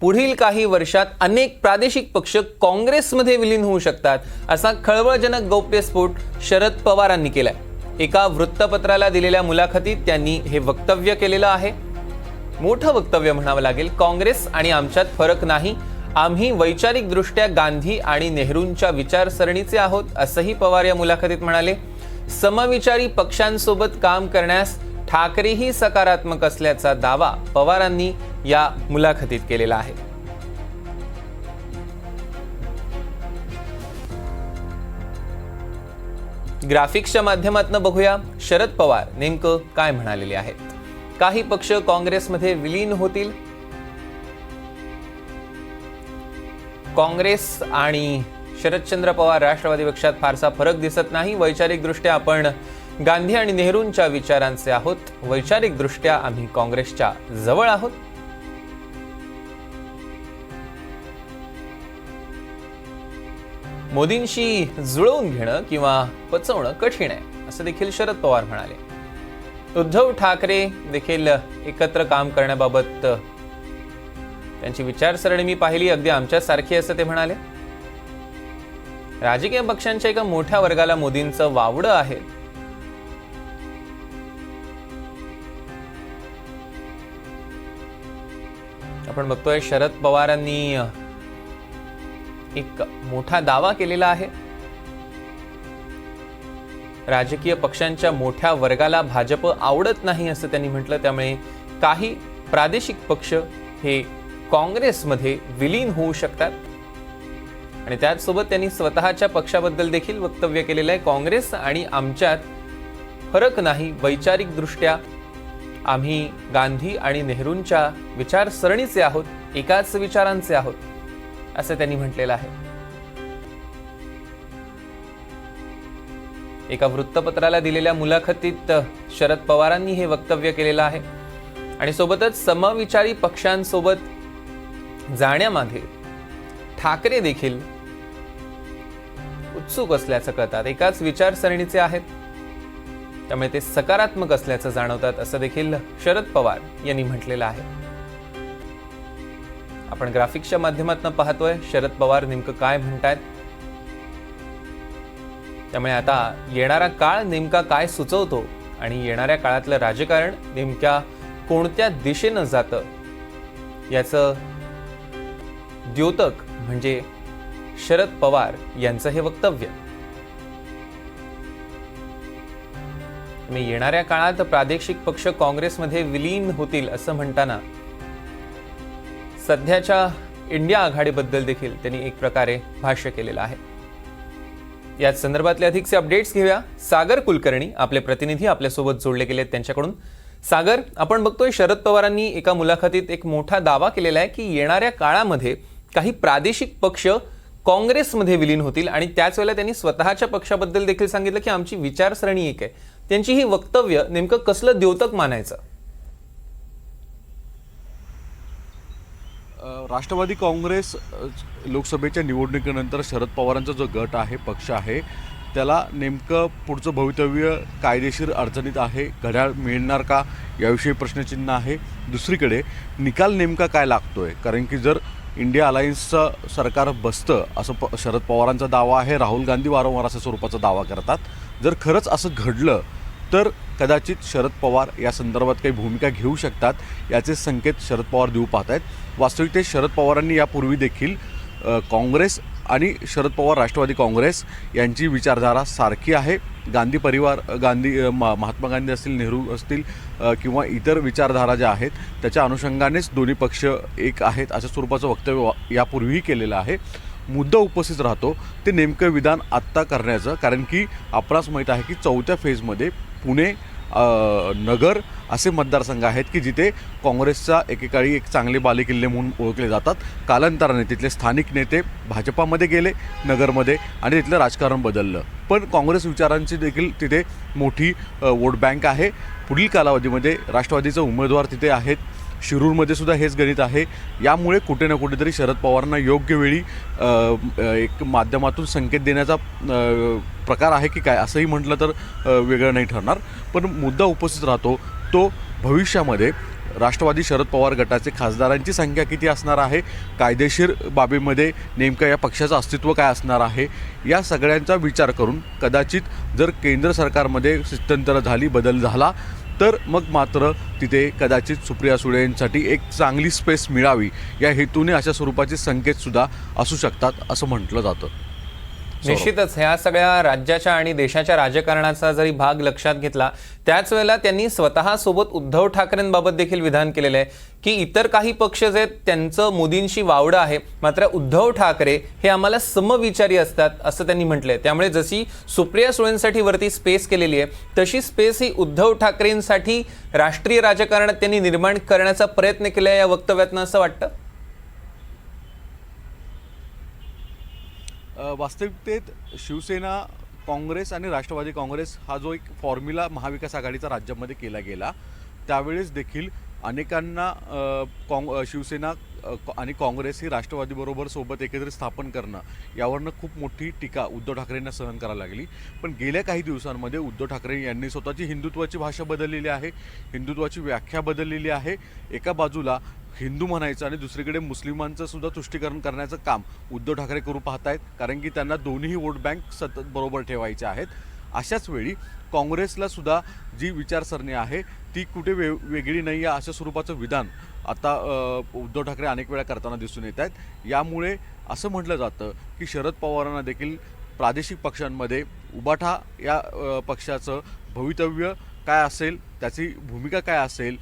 पुढील काही वर्षात अनेक प्रादेशिक पक्ष काँग्रेसमध्ये विलीन होऊ शकतात असा खळबळजनक गौप्यस्फोट शरद पवारांनी केलाय. एका वृत्तपत्राला दिलेल्या मुलाखतीत त्यांनी हे वक्तव्य केलेलं आहे. मोठं वक्तव्य म्हणावं लागेल काँग्रेस आणि आमच्यात फरक नाही आम्ही वैचारिकदृष्ट्या गांधी आणि नेहरूंच्या विचारसरणीचे आहोत असंही पवार या मुलाखतीत म्हणाले. समविचारी पक्षांसोबत काम करण्यास ठाकरेही सकारात्मक असल्याचा दावा पवारांनी या मुलाखतीत केलेला आहे. ग्राफिक्सच्या माध्यमातून बघूया शरद पवार नेमकं काय म्हणालेले आहेत. काही पक्ष काँग्रेसमध्ये विलीन होतील? काँग्रेस आणि शरदचंद्र पवार राष्ट्रवादी पक्षात फारसा फरक दिसत नाही. वैचारिकदृष्ट्या आपण गांधी आणि नेहरूंच्या विचारांचे आहोत. वैचारिकदृष्ट्या आम्ही काँग्रेसच्या जवळ आहोत. मोदींशी जुळवून घेणं किंवा पचवणं कठीण आहे असं देखील शरद पवार म्हणाले. उद्धव ठाकरे देखील एकत्र काम करण्याबाबत त्यांची विचारसरणी मी पाहिली अगदी आमच्यासारखी असं ते म्हणाले. राजकीय पक्षांच्या एका मोठ्या वर्गाला मोदींचं वावडं आहे. आपण बघतोय शरद पवारांनी एक मोठा दावा केलेला आहे. राजकीय पक्षांच्या मोठ्या वर्गाला भाजप आवडत नाही असं त्यांनी म्हटलं. त्यामुळे काही प्रादेशिक पक्ष हे काँग्रेसमध्ये विलीन होऊ शकतात. आणि त्याचसोबत त्यांनी स्वतःच्या पक्षाबद्दल देखील वक्तव्य केलेलं आहे. काँग्रेस आणि आमच्यात फरक नाही. वैचारिकदृष्ट्या आम्ही गांधी आणि नेहरूंच्या विचारसरणीचे आहोत. एकाच विचारांचे आहोत. असं त्यांनी म्हटलेलं आहे. एका वृत्तपत्राला दिलेल्या मुलाखतीत शरद पवारांनी हे वक्तव्य केलेलं आहे. आणि सोबतच समविचारी पक्षांसोबत जाण्यामध्ये ठाकरे देखील उत्सुक असल्याचं कळतात. एकाच विचारसरणीचे आहेत. त्यामुळे ते सकारात्मक असल्याचं जाणवतात असं देखील शरद पवार यांनी म्हटलेलं आहे. आपण ग्राफिक्सच्या माध्यमातून पाहतोय. शरद पवार नेमकं काय म्हणतायत? त्यामुळे आता येणारा काळ नेमका काय सुचवतो आणि येणाऱ्या काळातलं राजकारण नेमक्या कोणत्या दिशेनं जातं? याचं द्योतक म्हणजे शरद पवार यांचं हे वक्तव्य. मी येणाऱ्या काळात प्रादेशिक पक्ष काँग्रेसमध्ये विलीन होतील असं म्हणताना सध्याच्या इंडिया आघाडीबद्दल देखील त्यांनी एक प्रकारे भाष्य केलेलं आहे. याच संदर्भातले अधिकचे अपडेट्स घेऊया. सागर कुलकर्णी आपले प्रतिनिधी आपल्यासोबत जोडले गेले आहेत त्यांच्याकडून. सागर आपण बघतोय शरद पवारांनी एका मुलाखतीत एक मोठा दावा केलेला आहे की येणाऱ्या काळामध्ये काही प्रादेशिक पक्ष काँग्रेसमध्ये विलीन होतील आणि त्याच वेळेला त्यांनी स्वतःच्या पक्षाबद्दल देखील सांगितलं की आमची विचारसरणी एक आहे. त्यांची ही वक्तव्य नेमकं कसलं द्योतक मानायचं? राष्ट्रवादी काँग्रेस लोकसभेच्या निवडणुकीनंतर शरद पवारांचा जो गट आहे पक्ष आहे त्याला नेमकं पुढचं भवितव्य कायदेशीर अडचणीत आहे घड्याळ मिळणार का याविषयी प्रश्नचिन्ह आहे. दुसरीकडे निकाल नेमका काय लागतोय? कारण की जर इंडिया अलायन्सचं सरकार बसतं असं प शरद पवारांचा दावा आहे राहुल गांधी वारंवार असं स्वरूपाचा दावा करतात. जर खरंच असं घडलं तर कदाचित शरद पवार या संदर्भात काही भूमिका घेऊ शकतात याचे संकेत शरद पवार देऊ पाहत आहेत वास्तविकतेत शरद पवारांनी यापूर्वी देखील काँग्रेस आणि शरद पवार राष्ट्रवादी काँग्रेस यांची विचारधारा सारखी आहे. गांधी परिवार गांधी महात्मा गांधी असतील नेहरू असतील किंवा इतर विचारधारा ज्या आहेत त्याच्या अनुषंगानेच दोन्ही पक्ष एक आहेत अशा स्वरूपाचं वक्तव्य यापूर्वीही केलेलं आहे. मुद्दा उपस्थित राहतो. ते नेमकं विधान आत्ता करण्याचं कारण की आपणास माहीत आहे की चौथ्या फेजमध्ये पुणे नगर असे मतदारसंघ आहेत की जिथे काँग्रेसचा एकेकाळी एक चांगले बालेकिल्ले म्हणून ओळखले जातात. कालांतराने तिथले स्थानिक नेते भाजपामध्ये गेले नगरमध्ये आणि तिथलं राजकारण बदललं. पण काँग्रेस विचारांची देखील तिथे मोठी वोट बँक आहे. पुढील कालावधीमध्ये राष्ट्रवादीचे उमेदवार तिथे आहेत. शिरूरमध्ये सुद्धा हेच गणित आहे. यामुळे कुठे ना कुठेतरी शरद पवारांना योग्य वेळी एक माध्यमातून संकेत देण्याचा प्रकार आहे की काय असंही म्हटलं तर वेगळं नाही ठरणार. पण मुद्दा उपस्थित राहतो तो भविष्यामध्ये राष्ट्रवादी शरद पवार गटाचे खासदारांची संख्या किती असणार आहे कायदेशीर बाबीमध्ये नेमकं या पक्षाचं अस्तित्व काय असणार आहे या सगळ्यांचा विचार करून कदाचित जर केंद्र सरकारमध्ये स्थित्यंतर झाली बदल झाला तर मग मात्र तिथे कदाचित सुप्रिया सुळेंसाठी एक चांगली स्पेस मिळावी. या हेतूने अशा स्वरूपाचे संकेतसुद्धा असू शकतात असं म्हटलं जातं. निश्चितच ह्या सगळ्या राज्याच्या आणि देशाच्या राजकारणाचा जरी भाग लक्षात घेतला त्याच वेळेला त्यांनी स्वतः सोबत उद्धव ठाकरेंबाबत देखील विधान केलेलं आहे की इतर काही पक्ष जे आहेत त्यांचं मोदींशी वावडं आहे मात्र उद्धव ठाकरे हे आम्हाला समविचारी असतात असं त्यांनी म्हटलंय. त्यामुळे जशी सुप्रिया सुळेंसाठी वरती स्पेस केलेली आहे तशी स्पेस ही उद्धव ठाकरेंसाठी राष्ट्रीय राजकारणात त्यांनी निर्माण करण्याचा प्रयत्न केला या वक्तव्यातनं असं वाटतं? वास्तविकतेत शिवसेना काँग्रेस आणि राष्ट्रवादी काँग्रेस हा जो एक फॉर्म्युला महाविकास आघाडीचा राज्यामध्ये केला गेला त्यावेळेस देखील अनेकांना काँग शिवसेना आणि काँग्रेस ही राष्ट्रवादीबरोबर सोबत एकत्रित स्थापन करणं यावरनं खूप मोठी टीका उद्धव ठाकरेंना सहन करायला लागली. पण गेल्या काही दिवसांमध्ये उद्धव ठाकरे यांनी स्वतःची हिंदुत्वाची भाषा बदललेली आहे हिंदुत्वाची व्याख्या बदललेली आहे. एका बाजूला हिंदू म्हणायचं आणि दुसरीकडे मुस्लिमांचं सुद्धा तुष्टीकरण करण्याचं काम उद्धव ठाकरे करू पाहतायत कारण की त्यांना दोन्ही वोट बँक सतत बरोबर ठेवायचे आहेत. अशाच वेळी काँग्रेसला सुद्धा जी विचारसरणी आहे ती कुठे वे वेगळी नाही आहे अशा स्वरूपाचं विधान आता उद्धव ठाकरे अनेक वेळा करताना दिसून येत आहेत. यामुळे असं म्हटलं जातं की शरद पवारांना देखील प्रादेशिक पक्षांमध्ये उबाठा या पक्षाचं भवितव्य काय असेल त्याची भूमिका काय असेल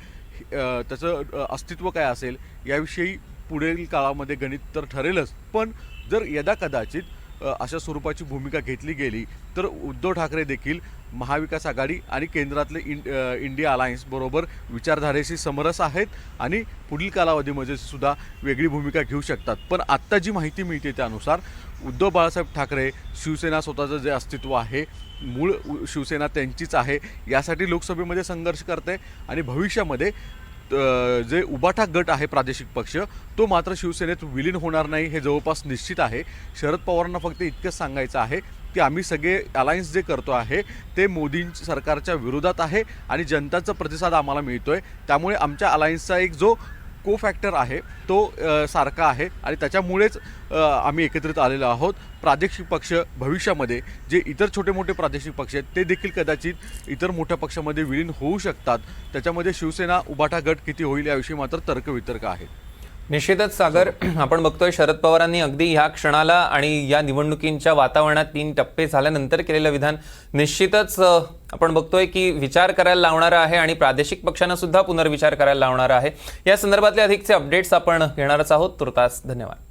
त्याचं अस्तित्व काय असेल याविषयी पुढील काळामध्ये गणित तर ठरेलच. पण जर यदा कदाचित अशा स्वरूपाची भूमिका घेतली गेली तर उद्धव ठाकरे देखील महाविकास आघाडी आणि केंद्रातले इं इंडिया अलायन्स बरोबर विचारधारेशी समरस आहेत आणि पुढील कालावधीमध्ये सुद्धा वेगळी भूमिका घेऊ शकतात. पण आत्ता जी माहिती मिळते त्यानुसार उद्धव बाळासाहेब ठाकरे शिवसेना स्वतःचं जे अस्तित्व आहे मूळ शिवसेना त्यांचीच आहे यासाठी लोकसभेमध्ये संघर्ष करते आणि भविष्यामध्ये जे उबाठा गट आहे प्रादेशिक पक्ष तो मात्र शिवसेनेत विलीन होणार नाही हे जवळपास निश्चित आहे. शरद पवारांना फक्त इतकंच सांगायचं आहे की आम्ही सगळे अलायन्स जे करतो आहे ते मोदी सरकारच्या विरोधात आहे आणि जनताचा प्रतिसाद आम्हाला मिळतोय. त्यामुळे आमच्या अलायन्सचा एक जो को फॅक्टर आहे तो सारखा आहे आणि त्याच्यामुळेच आम्ही एकत्रित आलेलो आहोत. प्रादेशिक पक्ष भविष्यामध्ये जे इतर छोटे मोठे प्रादेशिक पक्ष आहेत ते देखील कदाचित इतर मोठ्या पक्षामध्ये विलीन होऊ शकतात. त्याच्यामध्ये शिवसेना उबाठा गट किती होईल याविषयी मात्र तर्कवितर्क आहे. निश्चितच सागर आपण बघतोय शरद पवारांनी अगदी ह्या क्षणाला आणि या निवडणुकींच्या वातावरणात तीन टप्पे झाल्यानंतर केलेलं विधान. निश्चितच आपण बघतोय की विचार करायला लावणार आहे आणि प्रादेशिक पक्षांना सुद्धा पुनर्विचार करायला लावणारा आहे. या संदर्भातले अधिकचे अपडेट्स आपण घेणारच आहोत. तुर्तास धन्यवाद.